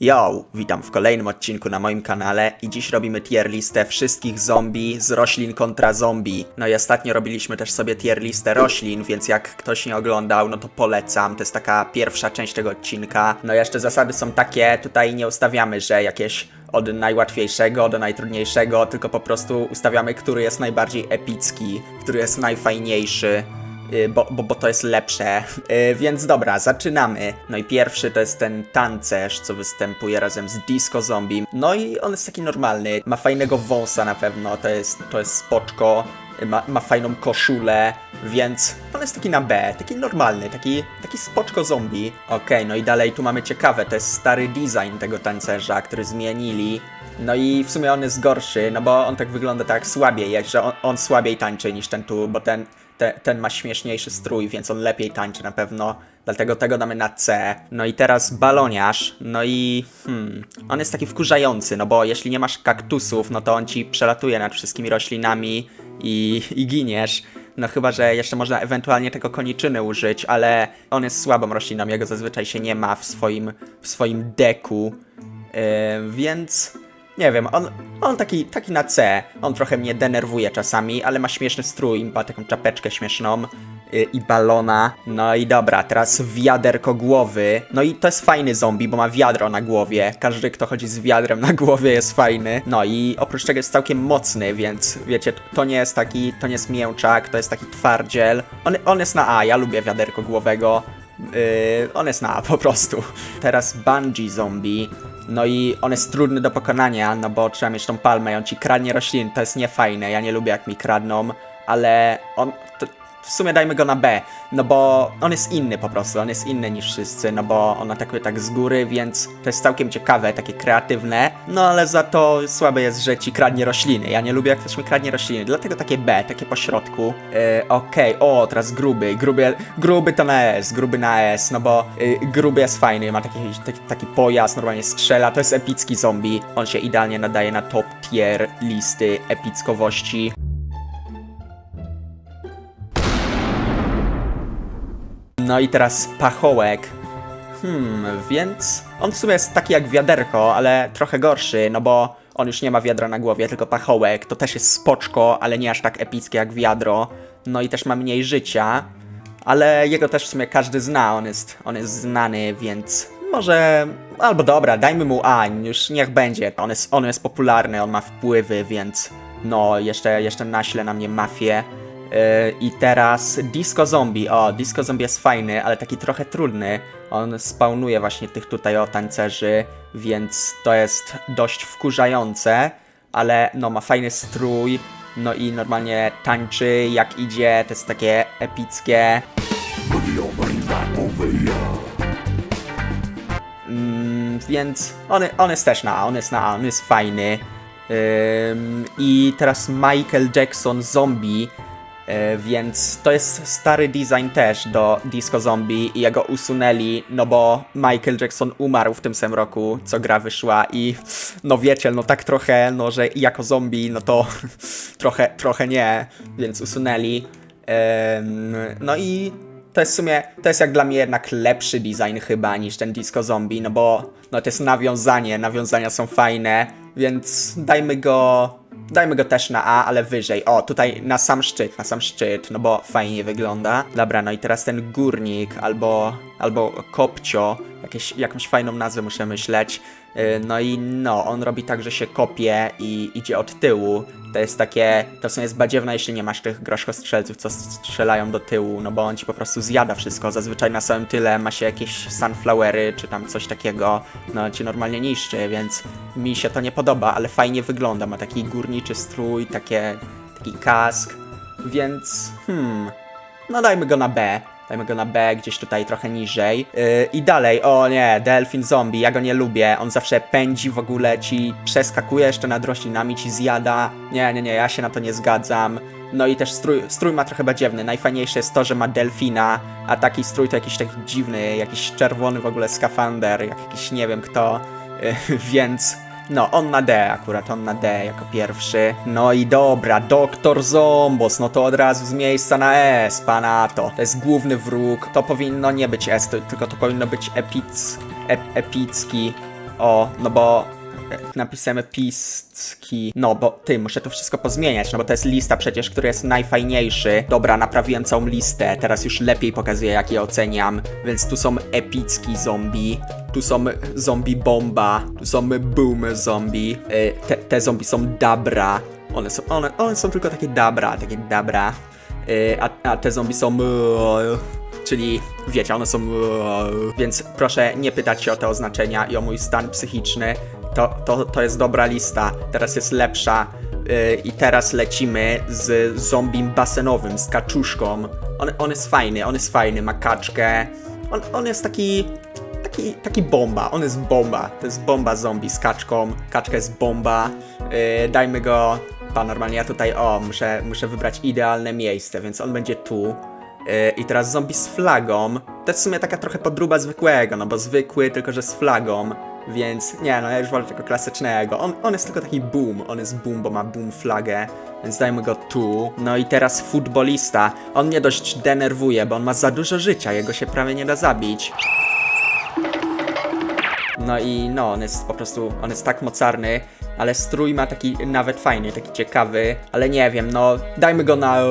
Yo, witam w kolejnym odcinku na moim kanale i dziś robimy tier listę wszystkich zombie z roślin kontra zombie. No i ostatnio robiliśmy też sobie tier listę roślin, więc jak ktoś nie oglądał, no to polecam. To jest taka pierwsza część tego odcinka. No jeszcze zasady są takie, tutaj nie ustawiamy, że jakieś od najłatwiejszego do najtrudniejszego, tylko po prostu ustawiamy, który jest najbardziej epicki, który jest najfajniejszy. Y, bo, bo, bo to jest lepsze. Y, Więc dobra, zaczynamy. No i pierwszy to jest ten tancerz, co występuje razem z Disco Zombie. No i on jest taki normalny, ma fajnego wąsa na pewno, to jest, to jest spoczko. Ma, ma fajną koszulę, więc on jest taki na B, taki normalny, taki, taki spoczko zombie. Okej, no i dalej tu mamy ciekawe, to jest stary design tego tancerza, który zmienili. No i w sumie on jest gorszy, no bo on tak wygląda tak słabiej, jak że on, on słabiej tańczy niż ten tu, bo ten, te, ten ma śmieszniejszy strój, więc on lepiej tańczy na pewno. Dlatego tego damy na C. No i teraz baloniarz. No i hmm, on jest taki wkurzający, no bo jeśli nie masz kaktusów, no to on ci przelatuje nad wszystkimi roślinami i, i giniesz. No chyba, że jeszcze można ewentualnie tego koniczyny użyć, ale on jest słabą rośliną, jego zazwyczaj się nie ma w swoim, w swoim deku. Yy, więc nie wiem, on, on taki, taki na C. On trochę mnie denerwuje czasami, ale ma śmieszny strój, ma taką czapeczkę śmieszną yy, i balona. No i dobra, teraz wiaderko głowy. No i to jest fajny zombie, bo ma wiadro na głowie. Każdy, kto chodzi z wiadrem na głowie jest fajny. No i oprócz tego jest całkiem mocny, więc wiecie, to nie jest taki, to nie jest mięczak, to jest taki twardziel. On, on jest na A, ja lubię wiaderko głowego. Yy, on jest na A po prostu. Teraz Bungee Zombie. No i on jest trudny do pokonania, no bo trzeba mieć tą palmę i on ci kradnie rośliny, to jest niefajne, ja nie lubię jak mi kradną, ale on... To, w sumie dajmy go na B, no bo on jest inny po prostu, on jest inny niż wszyscy, no bo on atakuje tak z góry, więc to jest całkiem ciekawe, takie kreatywne, no ale za to słabe jest, że ci kradnie rośliny, ja nie lubię jak ktoś mi kradnie rośliny, dlatego takie B, takie po środku. Yy, Okej, o, teraz gruby, gruby, gruby to na S, gruby na S, no bo yy, gruby jest fajny, ma taki, taki, taki pojazd, normalnie strzela, to jest epicki zombie, on się idealnie nadaje na top tier listy epickowości. No i teraz pachołek. Hmm, więc on w sumie jest taki jak wiaderko, ale trochę gorszy, no bo on już nie ma wiadra na głowie, tylko pachołek. To też jest spoczko, ale nie aż tak epickie jak wiadro. No i też ma mniej życia, ale jego też w sumie każdy zna, on jest, on jest znany, więc może... Albo dobra, dajmy mu A, już niech będzie. On jest, on jest popularny, on ma wpływy, więc no, jeszcze, jeszcze naśle na mnie mafię. Yy, I teraz Disco Zombie. O, Disco Zombie jest fajny, ale taki trochę trudny. On spawnuje właśnie tych tutaj o tancerzy, więc to jest dość wkurzające, ale no ma fajny strój, no i normalnie tańczy jak idzie, to jest takie epickie. Mm, więc on, on jest też na A, on jest na A, on jest fajny. Ym, I teraz Michael Jackson Zombie, więc to jest stary design też do Disco Zombie i jego usunęli, no bo Michael Jackson umarł w tym samym roku, co gra wyszła i no wiecie, no tak trochę, no że jako zombie, no to trochę, trochę nie, więc usunęli. No i to jest w sumie, to jest jak dla mnie jednak lepszy design chyba niż ten Disco Zombie, no bo no to jest nawiązanie, nawiązania są fajne, więc dajmy go, dajmy go też na A, ale wyżej. O, tutaj na sam szczyt, na sam szczyt, no bo fajnie wygląda. Dobra, no i teraz ten górnik albo, albo kopcio, jakieś, jakąś fajną nazwę muszę myśleć. Yy, No i no, on robi tak, że się kopie i idzie od tyłu. To jest takie, to sumie jest badziewne, jeśli nie masz tych groszkostrzelców, co strzelają do tyłu, no bo on ci po prostu zjada wszystko. Zazwyczaj na samym tyle ma się jakieś sunflowery, czy tam coś takiego, no ci normalnie niszczy, więc mi się to nie podoba, ale fajnie wygląda. Ma taki górniczy strój, takie, taki kask, więc hmm, no dajmy go na B. Dajmy go na B, gdzieś tutaj trochę niżej. Yy, I dalej, o nie, Delfin Zombie, ja go nie lubię. On zawsze pędzi w ogóle, ci przeskakuje jeszcze nad roślinami, ci zjada. Nie, nie, nie, ja się na to nie zgadzam. No i też strój, strój ma trochę badziewny. Najfajniejsze jest to, że ma delfina, a taki strój to jakiś taki dziwny, jakiś czerwony w ogóle skafander, jak jakiś nie wiem kto. Yy, więc no, on na D akurat, on na D jako pierwszy. No i dobra, Doktor Zombos, no to od razu z miejsca na S, pana to. To jest główny wróg, to powinno nie być S, tylko to powinno być epic, ep, epicki O, no bo jak napisałem pistki. No, bo ty, muszę to wszystko pozmieniać, no bo to jest lista przecież, który jest najfajniejszy. Dobra, naprawiłem całą listę, teraz już lepiej pokazuję, jak je oceniam. Więc tu są epicki zombie, tu są zombie bomba, tu są boom zombie. Y, te, te zombie są dabra. One są, one, one są tylko takie dabra, takie dabra. Y, a, a te zombie są... Czyli wiecie, one są. Więc proszę nie pytać się o te oznaczenia i o mój stan psychiczny. To, to, to jest dobra lista. Teraz jest lepsza. Yy, I teraz lecimy z zombim basenowym, z kaczuszką. On, on jest fajny, on jest fajny, ma kaczkę. On, on jest taki. Taki, taki bomba, on jest bomba. To jest bomba zombie z kaczką. Kaczka jest bomba. Yy, dajmy go. Pa, normalnie ja tutaj, o, muszę, muszę wybrać idealne miejsce, więc on będzie tu. Yy, I teraz zombie z flagą. To jest w sumie taka trochę podruba zwykłego, no bo zwykły, tylko że z flagą. Więc nie, no ja już wolę tego klasycznego. On, on jest tylko taki boom, on jest boom, bo ma boom flagę, więc dajmy go tu. No i teraz futbolista. On mnie dość denerwuje, bo on ma za dużo życia, jego się prawie nie da zabić. No i no, on jest po prostu, on jest tak mocarny, ale strój ma taki nawet fajny, taki ciekawy, ale nie wiem, no dajmy go na,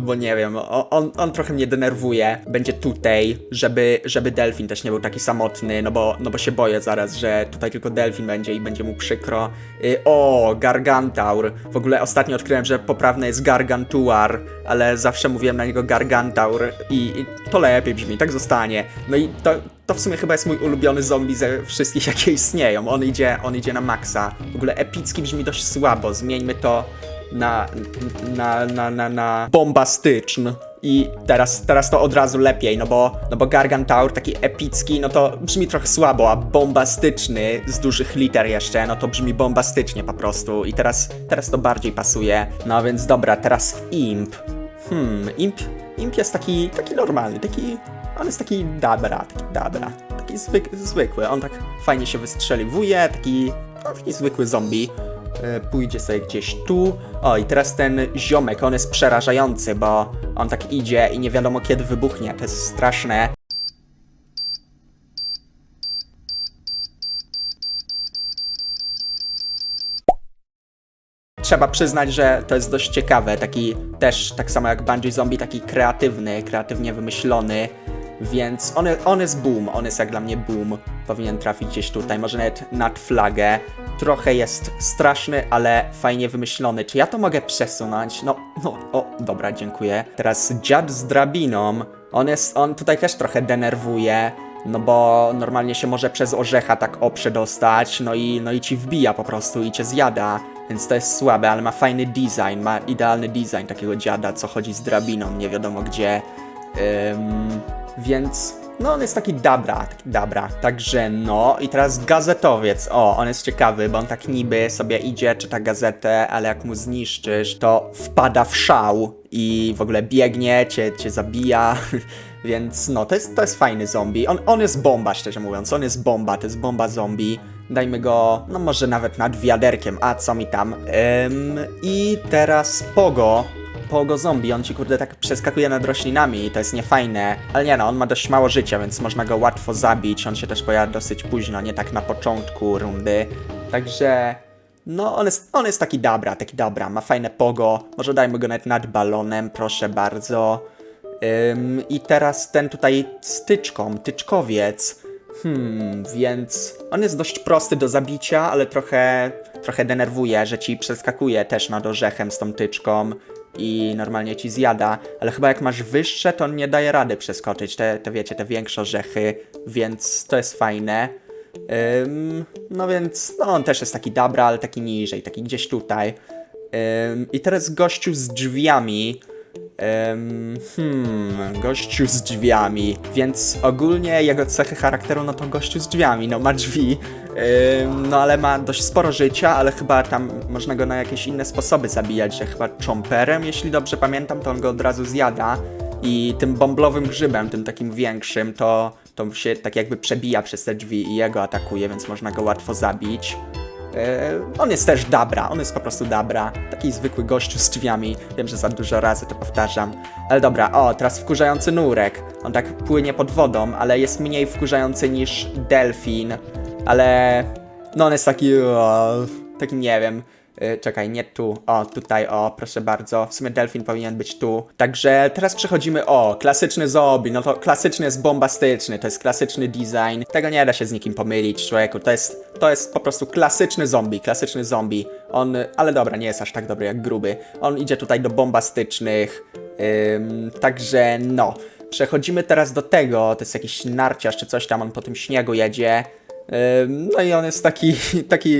bo nie wiem, on, on trochę mnie denerwuje. Będzie tutaj, żeby, żeby delfin też nie był taki samotny, no bo, no bo się boję zaraz, że tutaj tylko delfin będzie i będzie mu przykro. Y, o, Gargantaur. W ogóle ostatnio odkryłem, że poprawne jest Gargantuar, ale zawsze mówiłem na niego Gargantaur i, i to lepiej brzmi, tak zostanie. No i to, to w sumie chyba jest mój ulubiony zombie ze wszystkich, jakie istnieją. On idzie, on idzie na maksa. W ogóle epicki brzmi dość słabo. Zmieńmy to na, na, na, na, na bombastyczny. I teraz, teraz to od razu lepiej, no bo, no bo Gargantaur taki epicki, no to brzmi trochę słabo, a bombastyczny z dużych liter jeszcze, no to brzmi bombastycznie po prostu. I teraz, teraz to bardziej pasuje. No więc dobra, teraz Imp. Hmm, Imp, Imp jest taki, taki normalny, taki, on jest taki dabra, taki dabra, taki zwyk, zwykły, on tak fajnie się wystrzeliwuje, taki, taki zwykły zombie. E, Pójdzie sobie gdzieś tu. O, i teraz ten ziomek, on jest przerażający, bo on tak idzie i nie wiadomo kiedy wybuchnie, to jest straszne. Trzeba przyznać, że to jest dość ciekawe, taki też, tak samo jak Bungie Zombie, taki kreatywny, kreatywnie wymyślony, więc on, on jest boom, on jest jak dla mnie boom, powinien trafić gdzieś tutaj, może nawet nad flagę, trochę jest straszny, ale fajnie wymyślony, czy ja to mogę przesunąć? No, no, o, dobra, dziękuję. Teraz dziad z drabiną, on jest, on tutaj też trochę denerwuje, no bo normalnie się może przez orzecha tak o przedostać, no i, no i ci wbija po prostu i cię zjada, więc to jest słabe, ale ma fajny design, ma idealny design takiego dziada, co chodzi z drabiną, nie wiadomo gdzie. Ym, więc no on jest taki dabra, taki dabra. Także no i teraz gazetowiec. O, on jest ciekawy, bo on tak niby sobie idzie, czyta gazetę, ale jak mu zniszczysz, to wpada w szał i w ogóle biegnie, cię, cię zabija. Więc no, to jest, to jest fajny zombie. On, on jest bomba, szczerze mówiąc. On jest bomba, to jest bomba zombie. Dajmy go, no może nawet nad wiaderkiem, a co mi tam. Ym, I teraz Pogo. Pogo zombie, on ci kurde tak przeskakuje nad roślinami i to jest niefajne. Ale nie no, on ma dość mało życia, więc można go łatwo zabić. On się też pojawia dosyć późno, nie tak na początku rundy. Także... No, on jest, on jest taki dobra, taki dobra, ma fajne pogo. Może dajmy go nawet nad balonem, proszę bardzo. Ym, I teraz ten tutaj z tyczką, tyczkowiec. Hmm, więc on jest dość prosty do zabicia, ale trochę, trochę denerwuje, że ci przeskakuje też nad orzechem z tą tyczką i normalnie ci zjada, ale chyba jak masz wyższe, to on nie daje rady przeskoczyć, te, te wiecie, te większe orzechy, więc to jest fajne. Ym, no więc, no on też jest taki dobra, ale taki niżej, taki gdzieś tutaj. Ym, I teraz gościu z drzwiami. Ym, hmm, gościu z drzwiami. Więc ogólnie jego cechy charakteru, no to gościu z drzwiami, no ma drzwi. Ym, no ale ma dość sporo życia, ale chyba tam można go na jakieś inne sposoby zabijać, że chyba chomperem, jeśli dobrze pamiętam, to on go od razu zjada. I tym bąblowym grzybem, tym takim większym, to, to się tak jakby przebija przez te drzwi i jego atakuje, więc można go łatwo zabić. E, on jest też dabra, on jest po prostu dabra. Taki zwykły gościu z drzwiami. Wiem, że za dużo razy to powtarzam. Ale dobra, o, teraz wkurzający nurek. On tak płynie pod wodą, ale jest mniej wkurzający niż delfin. Ale no on jest taki, o, taki nie wiem. Y, Czekaj, nie tu, o tutaj, o proszę bardzo, w sumie delfin powinien być tu. Także teraz przechodzimy, o, klasyczny zombie, no to klasyczny jest bombastyczny, to jest klasyczny design, tego nie da się z nikim pomylić, człowieku, to jest, to jest po prostu klasyczny zombie, klasyczny zombie. On, ale dobra, nie jest aż tak dobry jak gruby. On idzie tutaj do bombastycznych, ym, także no. Przechodzimy teraz do tego, to jest jakiś narciarz czy coś tam, on po tym śniegu jedzie. No i on jest taki, taki,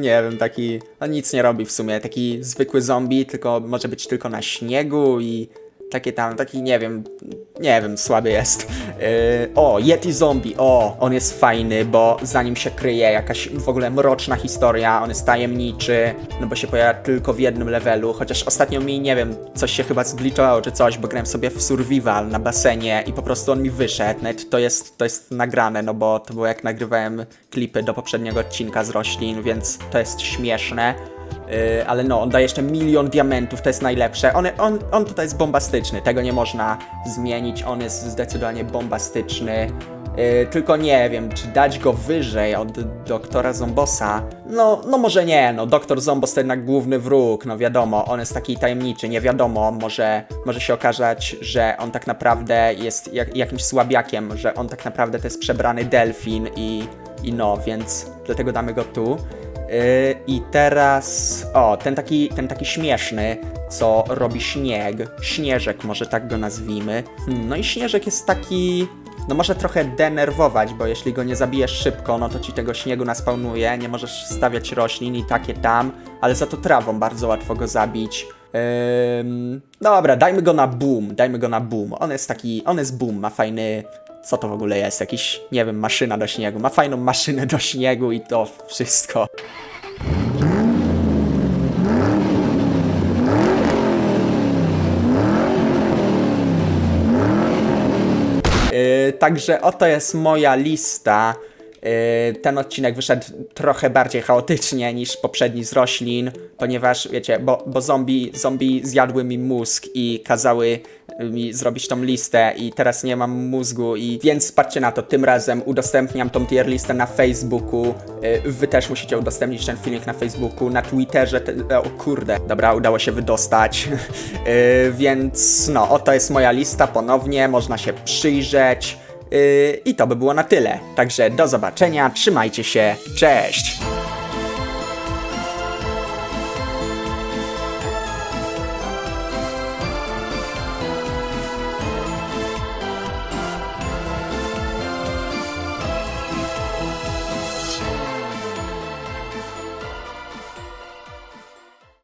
nie wiem, taki, on nic nie robi w sumie, taki zwykły zombie, tylko może być tylko na śniegu i takie tam, taki, nie wiem, nie wiem, słaby jest. Yy, o, Yeti Zombie, o, on jest fajny, bo za nim się kryje jakaś w ogóle mroczna historia, on jest tajemniczy, no bo się pojawia tylko w jednym levelu, chociaż ostatnio mi, nie wiem, coś się chyba zgliczowało czy coś, bo grałem sobie w survival na basenie i po prostu on mi wyszedł, nawet to jest, to jest nagrane, no bo to było jak nagrywałem klipy do poprzedniego odcinka z roślin, więc to jest śmieszne. Yy, ale no, on daje jeszcze milion diamentów, to jest najlepsze. On, on, on tutaj jest bombastyczny, tego nie można zmienić, on jest zdecydowanie bombastyczny. Yy, tylko nie wiem, czy dać go wyżej od doktora Zombosa? No, no może nie, no doktor Zombos to jednak główny wróg, no wiadomo, on jest taki tajemniczy, nie wiadomo, może, może się okazać, że on tak naprawdę jest jak, jakimś słabiakiem, że on tak naprawdę to jest przebrany delfin i, i no, więc dlatego damy go tu. Yy, I teraz, o, ten taki, ten taki śmieszny, co robi śnieg, śnieżek może tak go nazwijmy. Hmm, no i śnieżek jest taki, no może trochę denerwować, bo jeśli go nie zabijesz szybko, no to ci tego śniegu naspawnuje, nie możesz stawiać roślin i takie tam, ale za to trawą bardzo łatwo go zabić. Ym, dobra, dajmy go na boom, dajmy go na boom. On jest taki, on jest boom, ma fajny, co to w ogóle jest? Jakiś, nie wiem, maszyna do śniegu. Ma fajną maszynę do śniegu i to wszystko. Yy, także oto jest moja lista. Yy, ten odcinek wyszedł trochę bardziej chaotycznie niż poprzedni z roślin, ponieważ wiecie, bo, bo zombie, zombie zjadły mi mózg i kazały mi zrobić tą listę i teraz nie mam mózgu i więc patrzcie na to, tym razem udostępniam tą tier listę na Facebooku, yy, wy też musicie udostępnić ten filmik na Facebooku, na Twitterze, te, o kurde, dobra, udało się wydostać, yy, więc no, oto jest moja lista ponownie, można się przyjrzeć, Yy, I to by było na tyle. Także do zobaczenia, trzymajcie się, cześć!